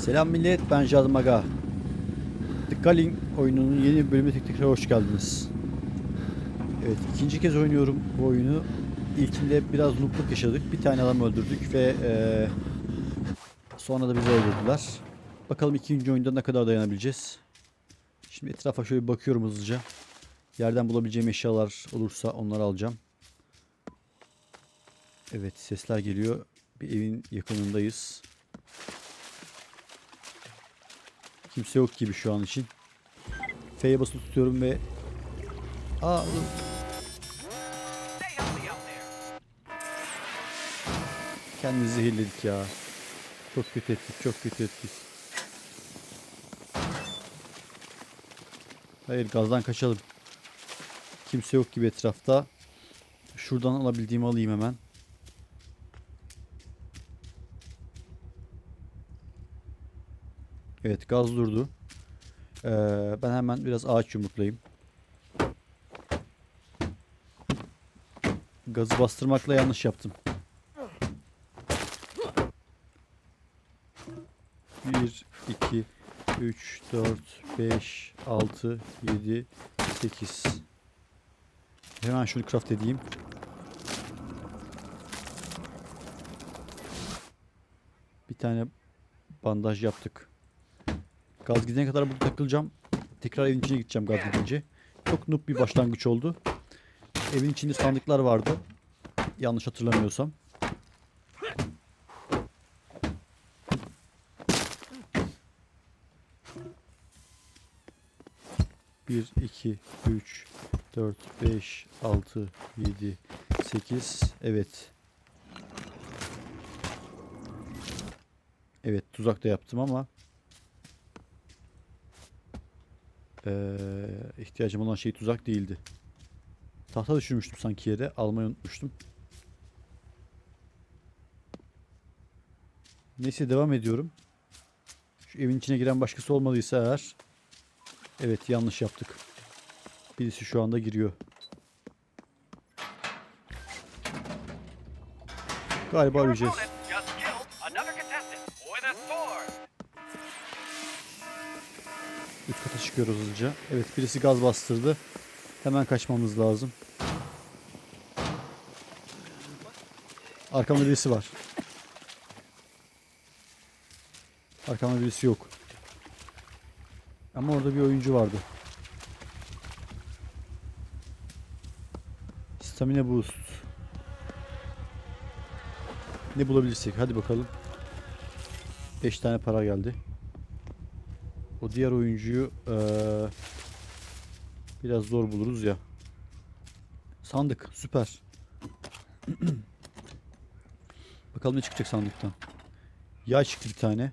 Selam millet, ben Jadım Aga. The Galling oyununun yeni bölümüne tekrar hoş geldiniz. Evet, ikinci kez oynuyorum bu oyunu. İlkinde biraz noobluk yaşadık. Bir tane adam öldürdük ve eee, sonra da bizi öldürdüler. Bakalım ikinci oyunda ne kadar dayanabileceğiz. Şimdi etrafa şöyle bakıyorum hızlıca. Yerden bulabileceğim eşyalar olursa onları alacağım. Evet, sesler geliyor. Bir evin yakınındayız. Kimse yok gibi şu an için. F'ye basılı tutuyorum ve... Aa. Kendimizi zehirledik ya. Çok kötü ettik, çok kötü ettik. Hayır, gazdan kaçalım. Kimse yok gibi etrafta. Şuradan alabildiğimi alayım hemen. Evet gaz durdu. Ee, ben hemen biraz ağaç yumruklayayım. Gazı bastırmakla yanlış yaptım. Bir, iki, üç, dört, beş, altı, yedi, sekiz. Hemen şunu craft edeyim. Bir tane bandaj yaptık. Gaz gidene kadar burada takılacağım. Tekrar evin içine gideceğim gaz gidince. Çok noob bir başlangıç oldu. Evin içinde sandıklar vardı. Yanlış hatırlamıyorsam. Bir, iki, üç, dört, beş, altı, yedi, sekiz. Evet. Evet tuzak da yaptım ama Ee, ihtiyacım olan şey tuzak değildi. Tahta düşürmüştüm sanki yere. Almayı unutmuştum. Neyse devam ediyorum. Şu evin içine giren başkası olmadıysa eğer. Evet yanlış yaptık. Birisi şu anda giriyor. Galiba öleceğiz. Üst kata çıkıyoruz hızlıca. Evet birisi gaz bastırdı. Hemen kaçmamız lazım. Arkamda birisi var. Arkamda birisi yok. Ama orada bir oyuncu vardı. Stamina boost. Ne bulabilirsek hadi bakalım. 5 tane para geldi. O diğer oyuncuyu eee, biraz zor buluruz ya. Sandık süper. Bakalım ne çıkacak sandıktan. Yay çıktı bir tane.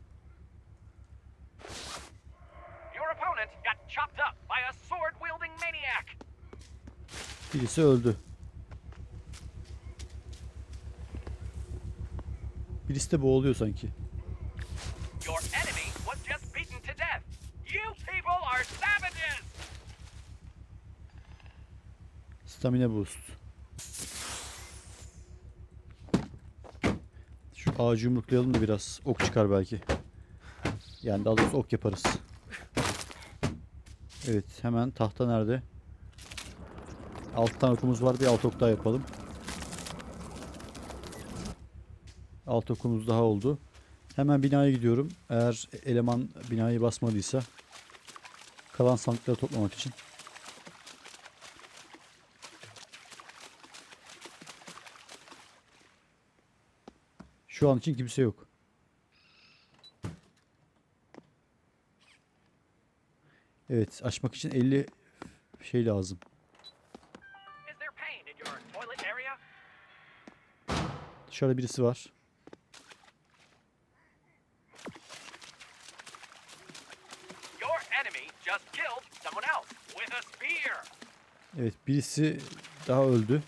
Birisi öldü. Birisi de boğuluyor sanki. Stamina boost. Şu ağacı yumruklayalım da biraz ok çıkar belki. Yani daha doğrusu ok yaparız. Evet hemen tahta nerede? 6 tane okumuz var bir alt ok daha yapalım. 6 okumuz daha oldu. Hemen binaya gidiyorum. Eğer eleman binayı basmadıysa kalan sandıkları toplamak için. Şu an için kimse yok. Evet, açmak için 50 şey lazım. Dışarıda birisi var. Evet, birisi daha öldü.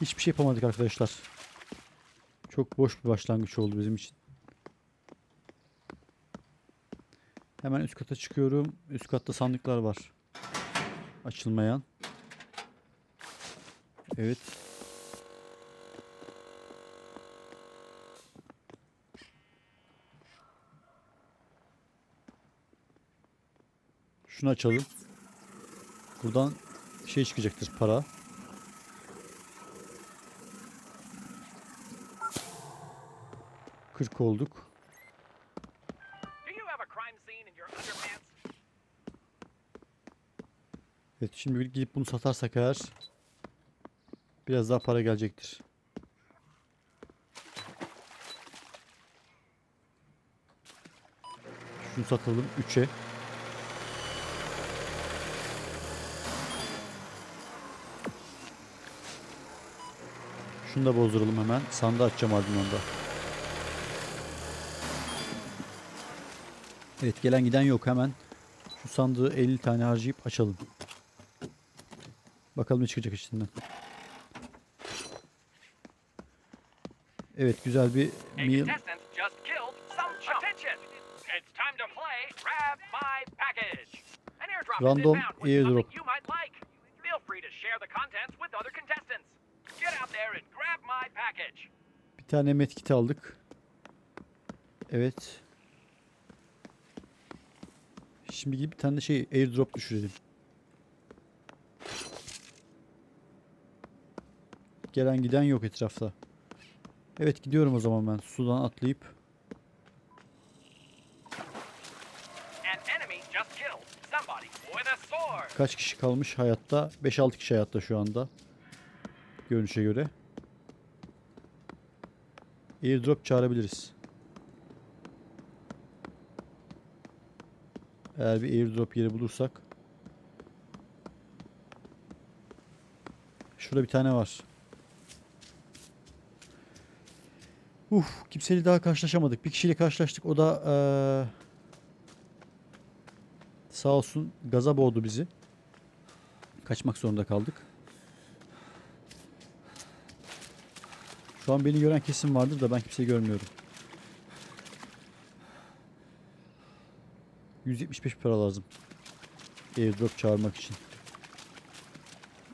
Hiçbir şey yapamadık arkadaşlar. Çok boş bir başlangıç oldu bizim için. Hemen üst kata çıkıyorum. Üst katta sandıklar var. Açılmayan. Evet. Şunu açalım. Buradan şey çıkacaktır para. 40 olduk. Evet şimdi gidip bunu satarsak eğer biraz daha para gelecektir. Şunu satalım 3'e. Şunu da bozduralım hemen. Sandığı açacağım ardından da. Evet gelen giden yok hemen. Şu sandığı 50 tane harcayıp açalım. Bakalım ne çıkacak içinden. Evet güzel bir meal. Random airdrop. something you might like. Feel Şimdi gidip bir tane de şey airdrop düşürelim. Gelen giden yok etrafta. Evet gidiyorum o zaman ben sudan atlayıp. Kaç kişi kalmış hayatta? 5-6 kişi hayatta şu anda. Görünüşe göre. Airdrop çağırabiliriz. Eğer bir airdrop yeri bulursak. Şurada bir tane var. Uf, kimseyle daha karşılaşamadık. Bir kişiyle karşılaştık. O da eee, sağ olsun gaza boğdu bizi. Kaçmak zorunda kaldık. Şu an beni gören kesim vardır da ben kimseyi görmüyorum. 175 para lazım. Airdrop çağırmak için.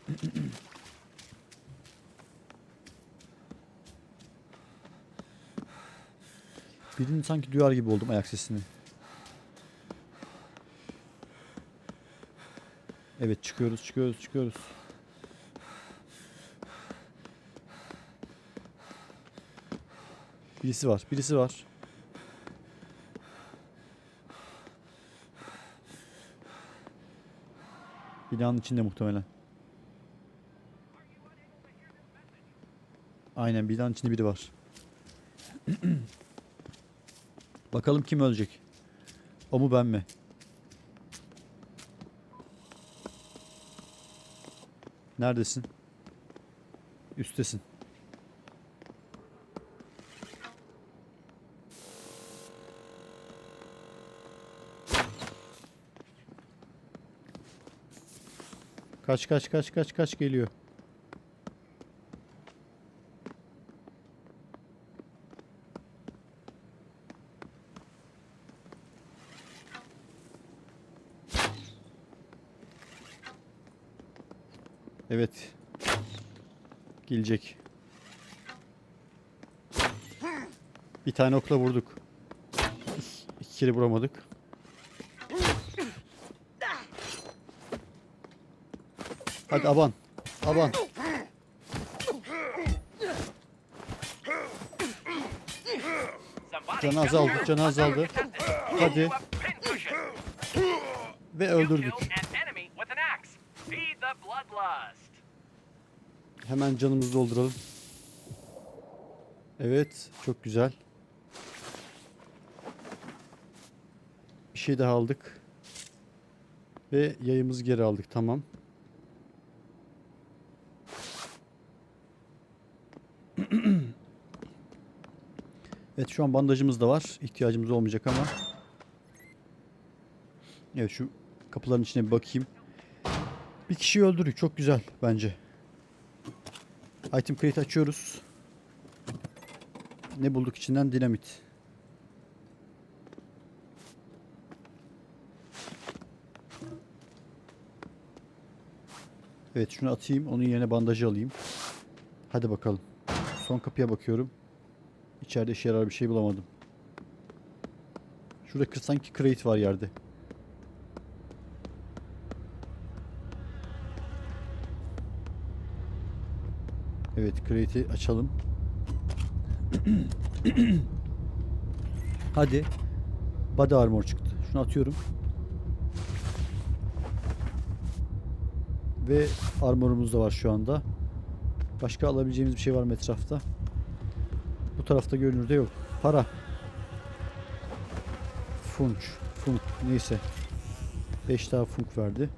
Birini sanki duyar gibi oldum ayak sesini. Evet çıkıyoruz çıkıyoruz çıkıyoruz. Birisi var birisi var. Binanın içinde muhtemelen. Aynen binanın içinde biri var. Bakalım kim ölecek? O mu ben mi? Neredesin? Üstesin. Kaç kaç kaç kaç kaç geliyor. Evet. Gelecek. Bir tane okla vurduk. İki, kere vuramadık. Hadi aban. Aban. Canı azaldı, canı azaldı. Hadi. Ve öldürdük. Hemen canımızı dolduralım. Evet, çok güzel. Bir şey daha aldık. Ve yayımızı geri aldık, tamam. Evet, şu an bandajımız da var. İhtiyacımız olmayacak ama. Evet, şu kapıların içine bir bakayım. Bir kişiyi öldürdük, çok güzel bence. Item crate açıyoruz. Ne bulduk içinden? Dinamit. Evet şunu atayım. Onun yerine bandajı alayım. Hadi bakalım. Son kapıya bakıyorum. İçeride işe yarar bir şey bulamadım. Şurada kır, sanki crate var yerde. Evet crate'i açalım. Hadi. Body armor çıktı. Şunu atıyorum. Ve armorumuz da var şu anda. Başka alabileceğimiz bir şey var mı etrafta? Bu tarafta görünürde yok. Para. Funç. Funk. Neyse. 5 daha funk verdi.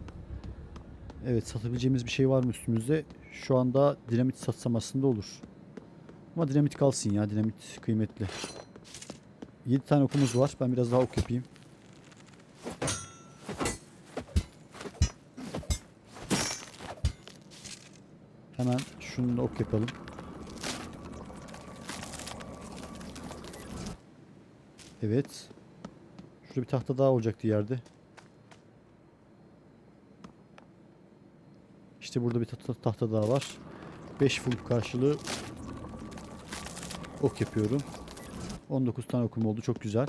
Evet satabileceğimiz bir şey var mı üstümüzde? Şu anda dinamit satsam aslında olur. Ama dinamit kalsın ya. Dinamit kıymetli. 7 tane okumuz var. Ben biraz daha ok yapayım. Hemen şunu ok yapalım. Evet. Şurada bir tahta daha olacaktı yerde. İşte burada bir tahta, tahta daha var. 5 full karşılığı ok yapıyorum. 19 tane okum oldu. Çok güzel.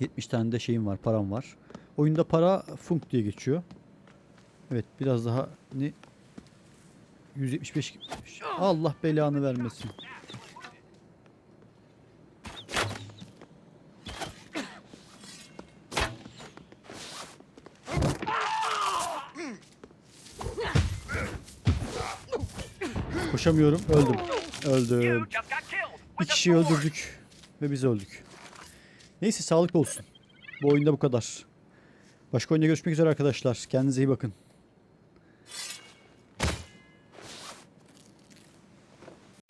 70 tane de şeyim var. Param var. Oyunda para funk diye geçiyor. Evet biraz daha ne 175 Allah belanı vermesin. Koşamıyorum. Öldüm. Öldüm. Bir kişiyi öldürdük ve biz öldük. Neyse sağlık olsun. Bu oyunda bu kadar. Başka oyunda görüşmek üzere arkadaşlar. Kendinize iyi bakın.